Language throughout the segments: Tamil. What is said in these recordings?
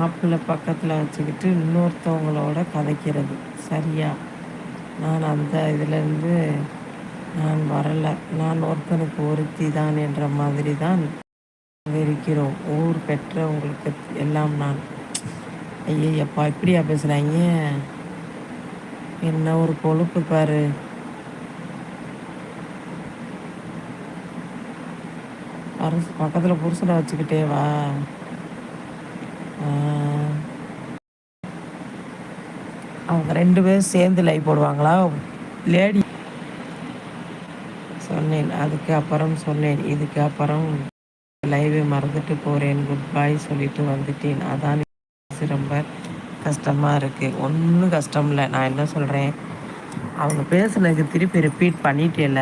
மாப்பிள்ளை பக்கத்தில் வச்சுக்கிட்டு இன்னொருத்தவங்களோட கதைக்கிறது. சரியா? நான் அந்த இதிலேருந்து நான் வரலை. நான் ஒருத்தனுக்கு ஒருத்தி தான் என்ற மாதிரி தான் இருக்கிறோம். ஊர் பெற்றவங்களுக்கு எல்லாம் நான். ஐயப்பா இப்படியா பேசுகிறாங்க என்ன ஒரு கொழுப்பு பாரு. அரசு பக்கத்தில் புருஷனை வச்சுக்கிட்டே வா. அவங்க ரெண்டு பேரும் சேர்ந்து லைவ் போடுவாங்களா? லேடி. சொன்னேன் அதுக்கு அப்புறம் சொன்னேன் இதுக்கு அப்புறம் லைவை மறந்துட்டு போகிறேன் குட் பாய் சொல்லிட்டு வந்துட்டேன். அதான் ரொம்ப கஷ்டமாக இருக்குது ஒன்றும் கஷ்டம் இல்லை. நான் என்ன சொல்கிறேன் அவங்க பேசுனதுக்கு திருப்பி ரிப்பீட் பண்ணிட்டேல.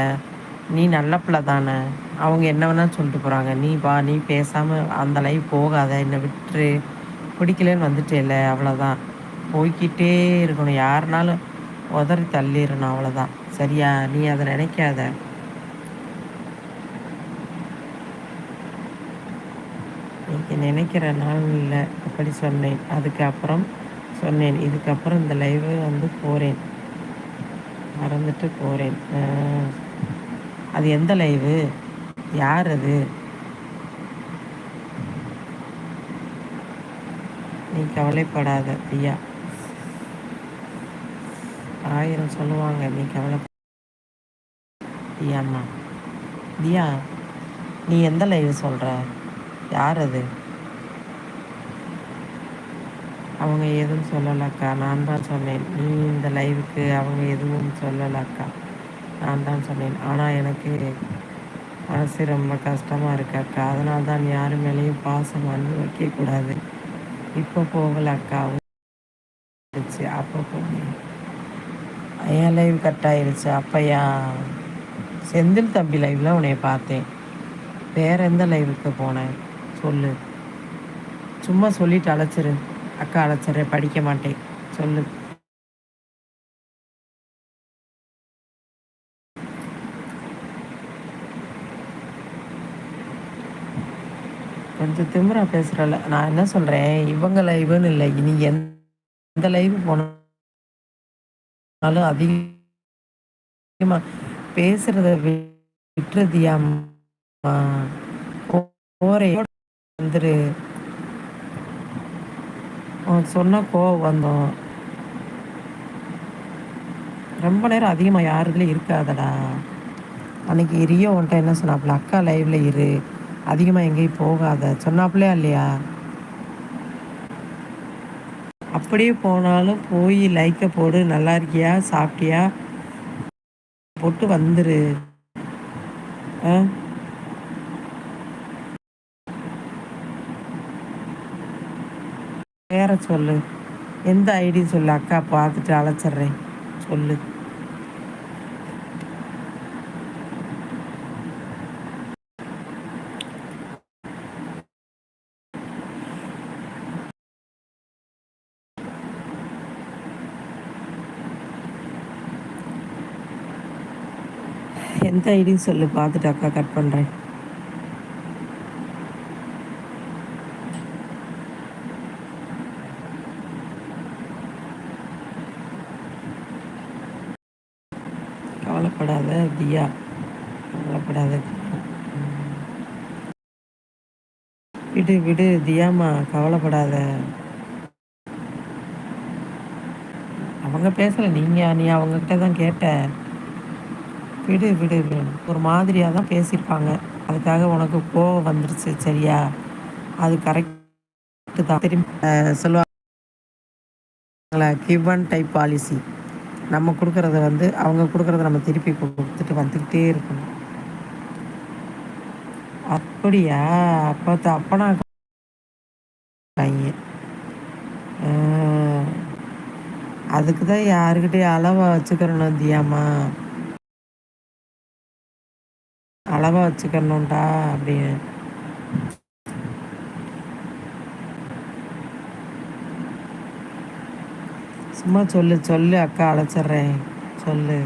நீ நல்ல பிள்ளை தானே. அவங்க என்ன வேணால் சொல்லிட்டு போகிறாங்க நீ வா நீ பேசாமல் அந்த லைவ் போகாத. என்னை விட்டுரு. பிடிக்கலன்னு வந்துட்டேல அவ்வளோதான் போய்கிட்டே இருக்கணும். யாருனாலும் உதறி தள்ளிடணும் அவ்வளோதான் சரியா? நீ அதை நினைக்காத. நினைக்கிற நாள் இல்லை. அப்படி சொன்னேன். அதுக்கப்புறம் சொன்னேன். இதுக்கப்புறம் இந்த லைவு வந்து போகிறேன் மறந்துட்டு போகிறேன் அது எந்த லைவு யார் அது? நீ கவலைப்படாத தியா ஆயிரம் சொல்லுவாங்க நீ கவலை தியாம்மா தியா நீ எந்த லைவ் சொல்கிற யார் அது? அவங்க எதுவும் சொல்லலக்கா நான் தான் சொன்னேன். நீ இந்த லைவுக்கு அவங்க எதுவும் சொல்லலக்கா. நான் தான் சொன்னேன். ஆனால் எனக்கு மனசு ரொம்ப கஷ்டமாக இருக்கு அக்கா. அதனால தான் யாரும் மேலேயும் பாசம் வந்து வைக்கக்கூடாது. இப்போ போகல அக்கா. அப்போ போனேன் என் லைவ் கட் ஆயிடுச்சு. அப்பையா செந்தில் தம்பி லைவில் உன்னைய பார்த்தேன். வேற எந்த லைவுக்கு போனேன் சொல்லு. சும்மா சொல்லிட்டு அழைச்சிரு. அக்கா அழைச்சிட்றேன் படிக்க மாட்டேன். சொல்லு. கொஞ்சம் திமுறா பேசுகிறல நான் என்ன சொல்கிறேன் இவங்க லைவுன்னு இல்லை. இனி எந்த லைவ் போனாலும் அதிகமாக பேசுகிறத விட்டுறதியாம்மா போரே வந்துரு. சொன்ன கோவம் வந்தோம். ரொம்ப நேரம் அதிகமாக யாருதுல இருக்காதடா. அன்னைக்கு ரியோ உன்ட்ட என்ன சொன்னாப்புல? அக்கா லைவ்ல இரு. அதிகமாக எங்கேயும் போகாத. சொன்னாப்புலையா இல்லையா? அப்படியே போனாலும் போய் லைக்கை போடு. நல்லா இருக்கியா? சாப்பிட்டியா? போட்டு வந்துரு. வேற சொல்லு. எந்த ஐடி சொல்லு. அக்கா பார்த்துட்டு அழைச்சிட்றேன். சொல்லு. எந்த ஐடின்னு சொல்லு பார்த்துட்டு அக்கா கட் பண்ணுறேன் கவலைப்படாத தியா. கவலைப்படாத. விடு விடு தியாமா கவலைப்படாத. அவங்க பேசலை நீங்கள் நீ அவங்கக்கிட்ட தான் கேட்ட. விடு விடு விடு. ஒரு மாதிரியாக தான் பேசியிருப்பாங்க. அதுக்காக உனக்கு கோவம் வந்துருச்சு சரியா? அது கரெக்டு தான். திரும்பி சொல்லுவாங்களா கிவன் டைப் பாலிசி நம்ம கொடுக்குறத வந்து அவங்க கொடுக்குறத நம்ம திருப்பி கொடுத்துட்டு வந்துக்கிட்டே இருக்கணும். அப்படியா? அப்போ அப்பனா அதுக்கு தான் யாருக்கிட்டே அளவை வச்சுக்கிறணும் தியாமா. அளவாக வச்சுக்கணும்டா அப்படின்னு. சும்மா சொல்லு சொல்லு அக்கா அழைச்சிட்றேன். சொல்லு.